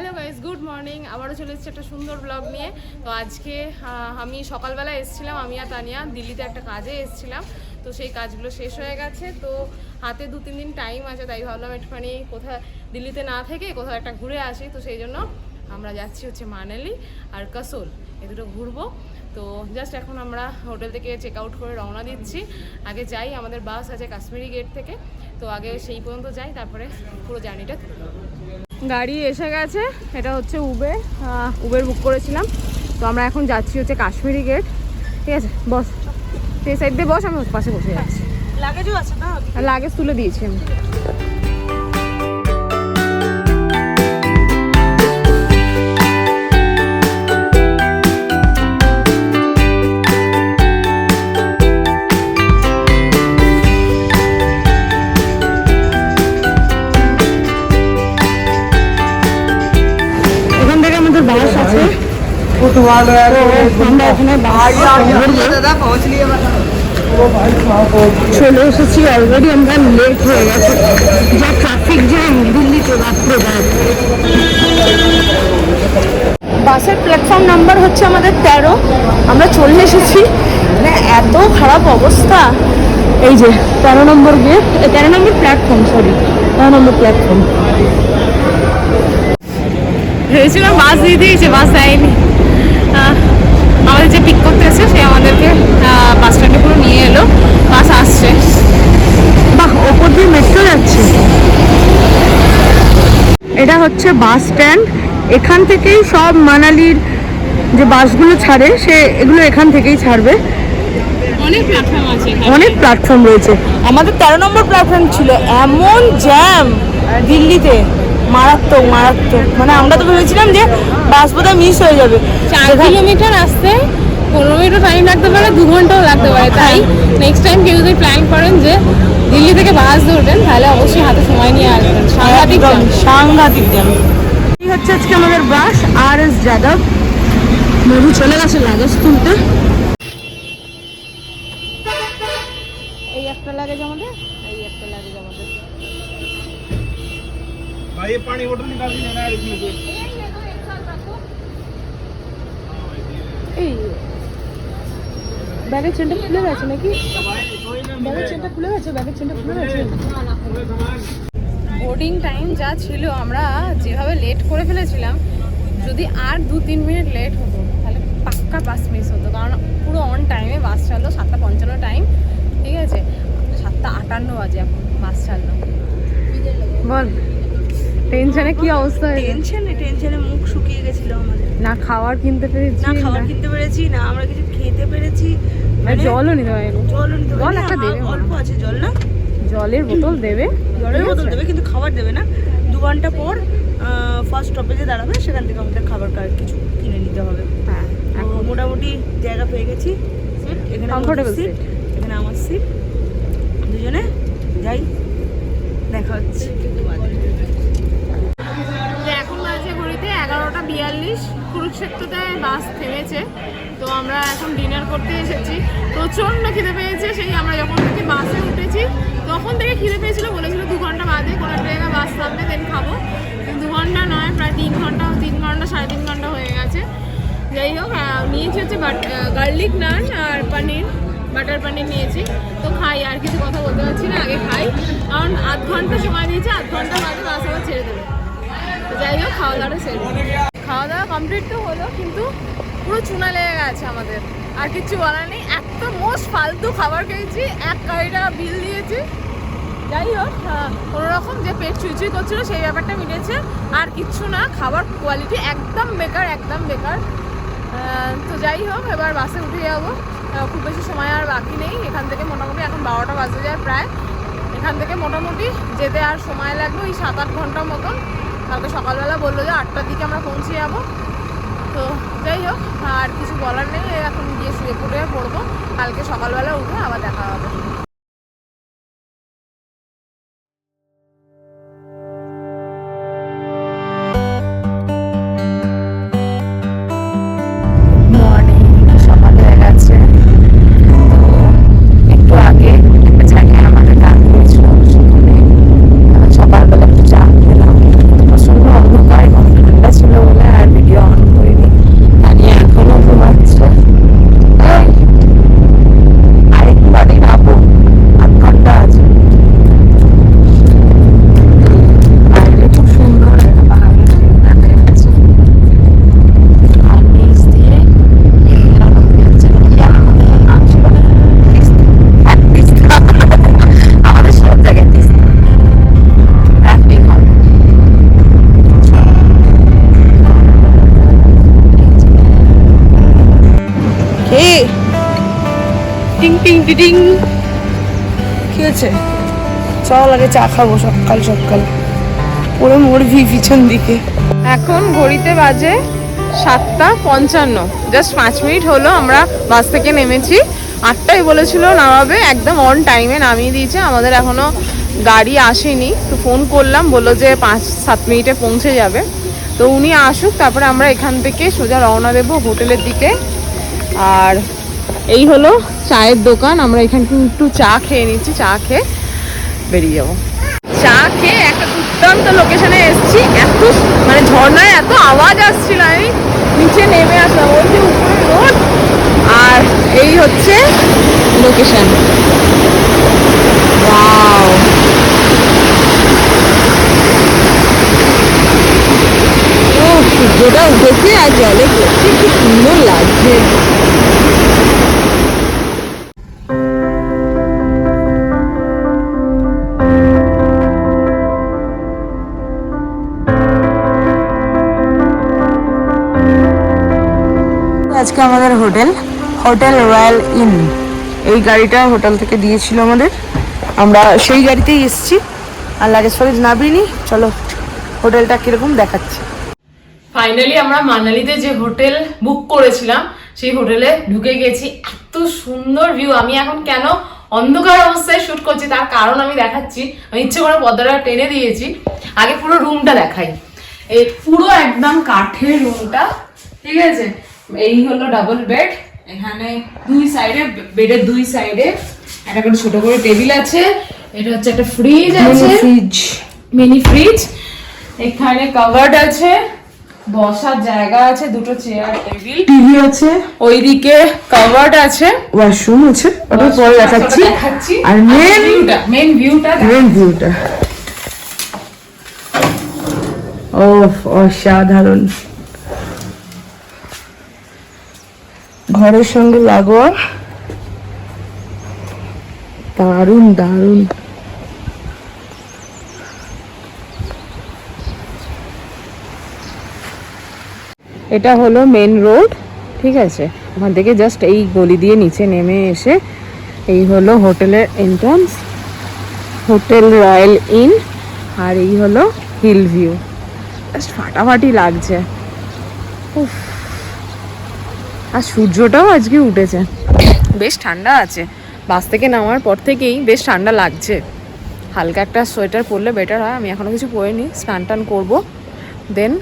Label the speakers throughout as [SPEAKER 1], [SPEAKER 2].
[SPEAKER 1] Hello guys good morning. আবারও চলে এসেছি একটা সুন্দর ব্লগ নিয়ে। তো আজকে আমি সকালবেলা এসেছিলাম, আমি আর তানিয়া দিল্লিতে একটা কাজে এসেছিলাম। তো সেই কাজগুলো শেষ হয়ে গেছে। তো হাতে দু তিন দিন টাইম আছে, তাই ভাবলাম একটুখানি কোথায় দিল্লিতে না থেকে কোথাও একটা ঘুরে আসি। তো সেই জন্য আমরা যাচ্ছি হচ্ছে মানালি আর কাসোল। এ দুটো ঘুরবো। তো জাস্ট এখন আমরা হোটেল থেকে চেক আউট করে রওনা দিচ্ছি। আগে যাই, আমাদের বাস আছে কাশ্মীরি গেট থেকে। তো আগে সেই পর্যন্ত যাই, তারপরে পুরো জার্নিটা। গাড়ি এসে গেছে এটা হচ্ছে উবের উবের বুক করেছিলাম। তো আমরা এখন যাচ্ছি হচ্ছে কাশ্মীরি গেট ঠিক আছে? বস সেই সাইড দিয়ে বস আমি পাশে বসে যাচ্ছি।
[SPEAKER 2] লাগেজও আছে না
[SPEAKER 1] লাগেজ তুলে দিয়েছি আমি। চলে এসেছি অলরেডি আমরা লেট হয়ে গেছে। যা ট্রাফিক জ্যাম দিল্লিতে রাত্রে বাসের প্ল্যাটফর্ম নাম্বার হচ্ছে আমাদের তেরো। আমরা চলে এসেছি। মানে এত খারাপ অবস্থা। এই যে তেরো নম্বর গেট তেরো নম্বর প্ল্যাটফর্ম সরি তেরো নম্বর প্ল্যাটফর্ম ভেবেছিলাম বাস দিয়ে দিয়েছে বাস দেয়নি যে পিক করতে এসে সে আমাদেরকে বাস স্ট্যান্ডে পুরো নিয়ে এলো। বাস আসছে। বাহ ওপর দিয়ে মেট্রো যাচ্ছে। এটা হচ্ছে বাস স্ট্যান্ড এখান থেকেই সব মানালির যে বাসগুলো ছাড়ে সে এগুলো এখান থেকেই ছাড়বে।
[SPEAKER 2] অনেক প্ল্যাটফর্ম আছে
[SPEAKER 1] অনেক প্ল্যাটফর্ম রয়েছে। আমাদের তেরো নম্বর প্ল্যাটফর্ম ছিল এমন জ্যাম দিল্লিতে। মারাত্মক মারাত্মক। মানে আমরা তো ভেবেছিলাম যে বাস বোধহয় মিস হয়ে যাবে।
[SPEAKER 2] চার কিলোমিটার আসতে পনেরো মিনিটও টাইম লাগতে পারে দু ঘন্টাও লাগতে পারে। তাই নেক্সট টাইম কেউ যদি প্ল্যান করেন যে দিল্লি থেকে বাস ধরবেন তাহলে অবশ্যই হাতে সময় নিয়ে আসবেন। সাংঘাতিক।
[SPEAKER 1] সাংঘাতিক জ্যাম হচ্ছে আজকে আমাদের বাস আর এস যাদব। মধু চলে গেছে লাগেজ তুলতে। এই একটা লাগেজ আমাদের?
[SPEAKER 3] भाई ये पानी बोतल निकाल के लेना है इसमें से
[SPEAKER 1] এই ব্যাগের চেনটা খুলে গেছে নাকি ব্যাগের চেনটা খুলে গেছে ব্যাগের চেনটা খুলে গেছে বোর্ডিং টাইম যা ছিল আমরা যেভাবে লেট করে ফেলেছিলাম যদি আর দু তিন মিনিট লেট হতো তাহলে পাক্কা বাস মিস হতো কারণ পুরো অন টাইমে বাস ছাড়লো সাতটা পঞ্চান্ন টাইম ঠিক আছে সাতটা আটান্ন বাজে এখন বাস ছাড়লো বল টেনশনে কি অবস্থা
[SPEAKER 2] টেনশনে টেনশনে মুখ শুকিয়ে গেছিল আমাদের।
[SPEAKER 1] না খাবার কিনতে পেরেছি
[SPEAKER 2] না খাবার কিনতে পেরেছি না আমরা কিছু খেতে পেরেছি মানে
[SPEAKER 1] জলও নিতে পারিনি।
[SPEAKER 2] জল নিতে
[SPEAKER 1] জল একটা দেবে।
[SPEAKER 2] অল্প আছে জল না?
[SPEAKER 1] জলের বোতল দেবে?
[SPEAKER 2] জলের বোতল দেবে কিন্তু খাবার দেবে না। দু ঘণ্টা পর ফার্স্ট স্টপেজে দাঁড়াবে সেখান থেকে আমাদের খাবার কিছু কিনে নিতে হবে।
[SPEAKER 1] হ্যাঁ এখন।
[SPEAKER 2] মোটামুটি জায়গা পেয়ে গেছি। এখানে
[SPEAKER 1] Comfortable
[SPEAKER 2] সিট এখানে আমার সিট দুজনে যাই দেখা হচ্ছে।
[SPEAKER 1] বিয়াল্লিশ, কুরুক্ষেত্রতে বাস থেমেছে। তো আমরা এখন ডিনার করতে এসেছি। প্রচণ্ড খিদে পেয়েছে, সেই আমরা যখন থেকে বাসে উঠেছি, তখন থেকে খিদে পেয়েছিল, বলেছিল দু ঘণ্টা বাদে কোনো জায়গায় বাস থামবে দেন খাব। দু ঘণ্টা নয়, প্রায় তিন ঘণ্টা তিন ঘণ্টা, সাড়ে তিন ঘণ্টা হয়ে গেছে। যাই হোক নিয়েছি হচ্ছে গার্লিক নান আর পনির বাটার পনির নিয়েছি। তো খাই, আর কিছু কথা বলতে পারছি না, আগে খাই। কারণ আধ ঘণ্টা সময় দিয়েছে, আধ ঘণ্টা বাদে বাস আবার ছেড়ে দেবে। যাই হোক, খাওয়া দাওয়াটা সেরে। খাওয়া দাওয়া কমপ্লিট তো হলো কিন্তু পুরো চুনা লেগে গেছে আমাদের। আর কিছু বলার নেই এত মোস্ট ফালতু খাবার খেয়েছি এক কোটি টাকা বিল দিয়েছি। যাই হোক আহ, কোনো রকম যে পেট চুইচুই করছিল সেই ব্যাপারটা মিটেছে। আর কিচ্ছু না খাবার কোয়ালিটি একদম বেকার একদম বেকার। তো যাই হোক এবার বাসে উঠে যাব। খুব বেশি সময় আর বাকি নেই। এখান থেকে মোটামুটি এখন বারোটা বাজে যায় প্রায়। এখান থেকে মোটামুটি যেতে আর সময় লাগবে ওই সাত আট ঘণ্টার মতন। কালকে সকালবেলা বলল যে আটটার দিকে আমরা পৌঁছে যাব। তো যাই হোক, আর কিছু বলার নেই, এখন গিয়ে শুয়ে পড়ে পড়ব। কালকে সকালবেলা উঠে আবার দেখা হবে। টি
[SPEAKER 4] কি হয়েছে? চল আগে চা খাব সকাল সকাল। পুরো মরবি পিছন দিকে।
[SPEAKER 1] এখন ঘড়িতে বাজে সাতটা পঞ্চান্ন। জাস্ট পাঁচ মিনিট হলো, আমরা বাস থেকে নেমেছি। আটটায় বলেছিল নামাবে, একদম অন টাইমে নামিয়ে দিয়েছে। আমাদের এখনও গাড়ি আসেনি। তো ফোন করলাম, বলল যে পাঁচ, সাত মিনিটে পৌঁছে যাবে। তো উনি আসুক, তারপরে আমরা এখান থেকে সোজা রওনা দেবো হোটেলের দিকে। আর এই হলো চায়ের দোকান, আমরা এখান থেকে একটু চা খেয়ে নিচ্ছি, চা খেয়ে বেরিয়ে যাব। চা খেয়ে একটা দুর্দান্ত লোকেশনে এসেছি। এত মানে ঝর্ণায় এত আওয়াজ আসছিল, আমি নিচে নেমে আসলাম, ওই যে উপরে রোড। আর এই হচ্ছে লোকেশন সূর্যটা উঠেছে আর জলে পড়ছে, কি সুন্দর লাগছে।
[SPEAKER 4] Hotel hotel royal inn. এই গাড়িটা হোটেল থেকে দিয়েছিল আমাদের। আমরা সেই গাড়িতেই এসেছি। আর লাগেজ ফাগেজ নাবিনি চলো, হোটেলটা কীরকম দেখাচ্ছি।
[SPEAKER 1] ফাইনালি আমরা মানালিতে যে হোটেল বুক করেছিলাম, সেই হোটেলে ঢুকে গেছি। এত সুন্দর ভিউ আমি এখন কেন অন্ধকার অবস্থায় শুট করছি তার কারণ আমি দেখাচ্ছি। আমি ইচ্ছে করে পর্দাটা টেনে দিয়েছি। আগে পুরো রুমটা দেখাই। এই পুরো একদম কাঠের রুমটা ঠিক আছে? এই হলো ডাবল বেড এখানে দুই সাইডে বেডের দুই সাইডে একটা করে ছোট করে টেবিল আছে। এটা হচ্ছে একটা ফ্রিজ আছে।
[SPEAKER 4] ফ্রিজ
[SPEAKER 1] মিনি ফ্রিজ এখানে কাভার্ড আছে। বসার জায়গা আছে দুটো চেয়ার টেবিল
[SPEAKER 4] টিভি আছে।
[SPEAKER 1] ওইদিকে কাভার্ড আছে।
[SPEAKER 4] ওয়াশরুম আছে। ওটা পরে দেখাচ্ছি। আর মেন
[SPEAKER 1] ভিউটা মেন ভিউটা
[SPEAKER 4] মেন ভিউটা ও অসাধারণ। ঘরের সঙ্গে লাগোয়া দারুণ দারুণ।
[SPEAKER 1] এটা হলো মেন রোড ঠিক আছে? ওখান থেকে জাস্ট এই গলি দিয়ে নিচে নেমে এসে এই হলো হোটেলের এন্ট্রান্স হোটেল রয়্যাল ইন, আর এই হলো হিল ভিউ। জাস্ট ফাটাফাটি লাগছে। উফ। আর সূর্যটাও আজকে উঠেছে। বেশ ঠান্ডা আছে। বাস থেকে নামার পর থেকেই বেশ ঠান্ডা লাগছে। হালকা একটা সোয়েটার পরলে বেটার হয়। আমি এখনও কিছু পরিনি, স্নান টান করব। দেন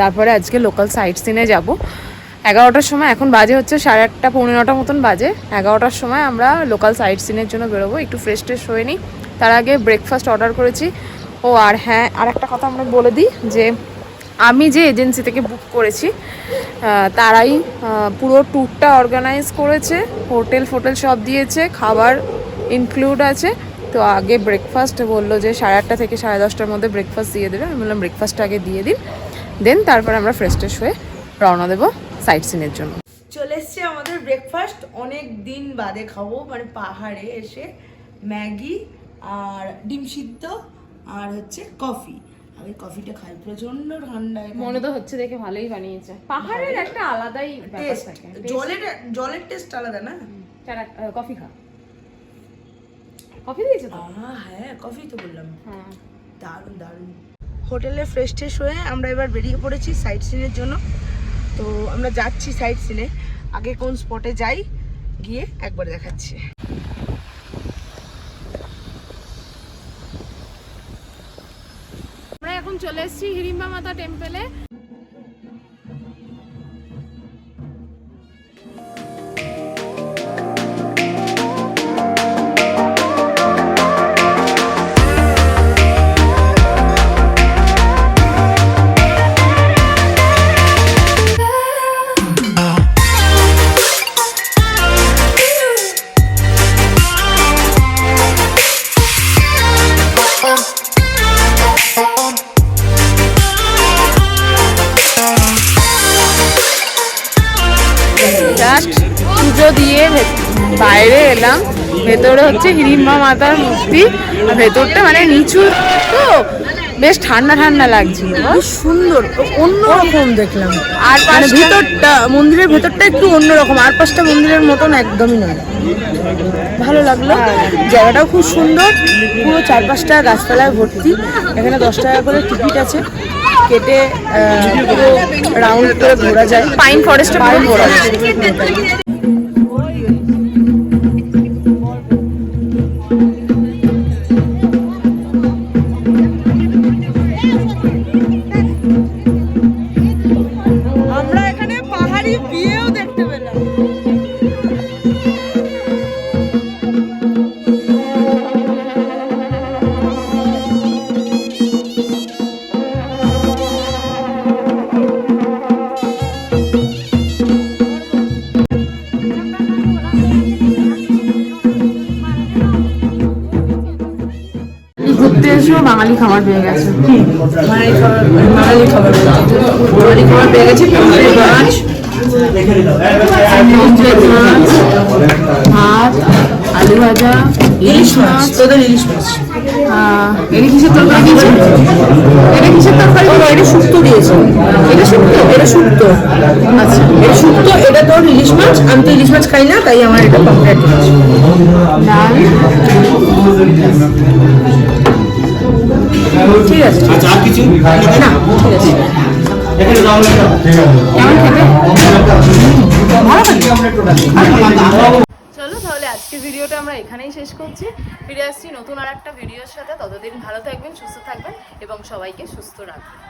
[SPEAKER 1] তারপরে আজকে লোকাল সাইট সিনে যাব। এগারোটার সময়, এখন বাজে হচ্ছে সাড়ে আটটা, পৌনে নটা মতন বাজে। এগারোটার সময় আমরা লোকাল সাইট সিনের জন্য বেরোবো। একটু ফ্রেশ ট্রেশ হয়ে নিই। তার আগে ব্রেকফাস্ট অর্ডার করেছি। ও, আর হ্যাঁ আর একটা কথা আমরা বলে দিই যে আমি যে এজেন্সি থেকে বুক করেছি তারাই পুরো ট্যুরটা অর্গানাইজ করেছে, হোটেল ফোটেল সব দিয়েছে, খাবার ইনক্লুড আছে। তো আগে ব্রেকফাস্ট বলল যে সাড়ে আটটা থেকে সাড়ে দশটার মধ্যে ব্রেকফাস্ট দিয়ে দেবে। আমি বললাম ব্রেকফাস্টটা আগে দিয়ে দিন। দেন তারপর আমরা ফ্রেশ ট্রেশ হয়ে রওনা দেবো সাইট সিনের জন্য.
[SPEAKER 4] চলে এসছে আমাদের ব্রেকফাস্ট অনেক দিন বাদে খাব মানে পাহাড়ে এসে ম্যাগি আর ডিম সিদ্ধ আর হচ্ছে কফি কফিটা খাই প্রচণ্ড ঠান্ডা
[SPEAKER 1] মনে তো হচ্ছে দেখে ভালোই বানিয়েছে। পাহাড়ের একটা আলাদাই
[SPEAKER 4] টেস্ট জলের জলের টেস্ট আলাদা না?
[SPEAKER 1] কফি খা। কফি দিয়েছে তো?
[SPEAKER 4] হ্যাঁ কফি তো বললাম।
[SPEAKER 1] হ্যাঁ।
[SPEAKER 4] দারুণ দারুণ। হোটেলে ফ্রেশ ট্রেশ হয়ে আমরা এবার বেরিয়ে পড়েছি সাইট সিনের জন্য। তো আমরা যাচ্ছি সাইট সিনে আগে কোন স্পটে যাই গিয়ে একবার দেখাচ্ছি
[SPEAKER 5] আমরা এখন চলে এসেছি হিড়িম্বা মাতা টেম্পলে
[SPEAKER 1] পুজো দিয়ে বাইরে এলাম। ভেতরে হচ্ছে হিড়িম্বা মাতার মূর্তি। আর ভেতরটা মানে নিচু তো
[SPEAKER 2] বেশ ঠান্ডা ঠান্ডা লাগছিল।
[SPEAKER 4] খুব সুন্দর অন্যরকম দেখলাম।
[SPEAKER 2] আর
[SPEAKER 4] মানে ভেতরটা মন্দিরের ভেতরটা একটু অন্যরকম। আর পাঁচটা মন্দিরের মতন একদমই নয়। ভালো লাগল। জায়গাটাও খুব সুন্দর। পুরো চার পাঁচটা গাছপালায় ভর্তি। এখানে দশ টাকা করে টিকিট আছে। কেটে পুরো রাউন্ড করে ঘোরা যায়।
[SPEAKER 2] পাইন ফরেস্টে
[SPEAKER 4] পাইন
[SPEAKER 2] ঘোরা
[SPEAKER 4] ফরেস্ট।
[SPEAKER 2] খাবার পেয়ে গেছে।
[SPEAKER 4] বাঙালি খাবার বাঙালি খাবার বাঙালি খাবার পেয়ে গেছি পুকুরের মাছ
[SPEAKER 2] ভাত আলু ভাজা
[SPEAKER 4] ইলিশ মাছ। তোদের ইলিশ মাছ।
[SPEAKER 2] এটা কিসের তরকারি? দিয়েছে এটা কিসের তরকারি?
[SPEAKER 4] এটা শুক্তো দিয়েছে।
[SPEAKER 2] এটা শুক্তো
[SPEAKER 4] এটা শুক্তো। আচ্ছা এটা শুক্তো এটা তোর ইলিশ মাছ? আমি তো ইলিশ মাছ খাই না তাই আমার এটা মাছ
[SPEAKER 2] ডাল।
[SPEAKER 4] ঠিক আছে
[SPEAKER 3] আচ্ছা আর কিছু?
[SPEAKER 4] না ঠিক আছে।
[SPEAKER 1] চলো তাহলে আজকে ভিডিওটা আমরা এখানেই শেষ করছি। ফিরে আসছি নতুন আর একটা ভিডিওর সাথে। ততদিন ভালো থাকবেন সুস্থ থাকবেন এবং সবাইকে সুস্থ রাখবেন।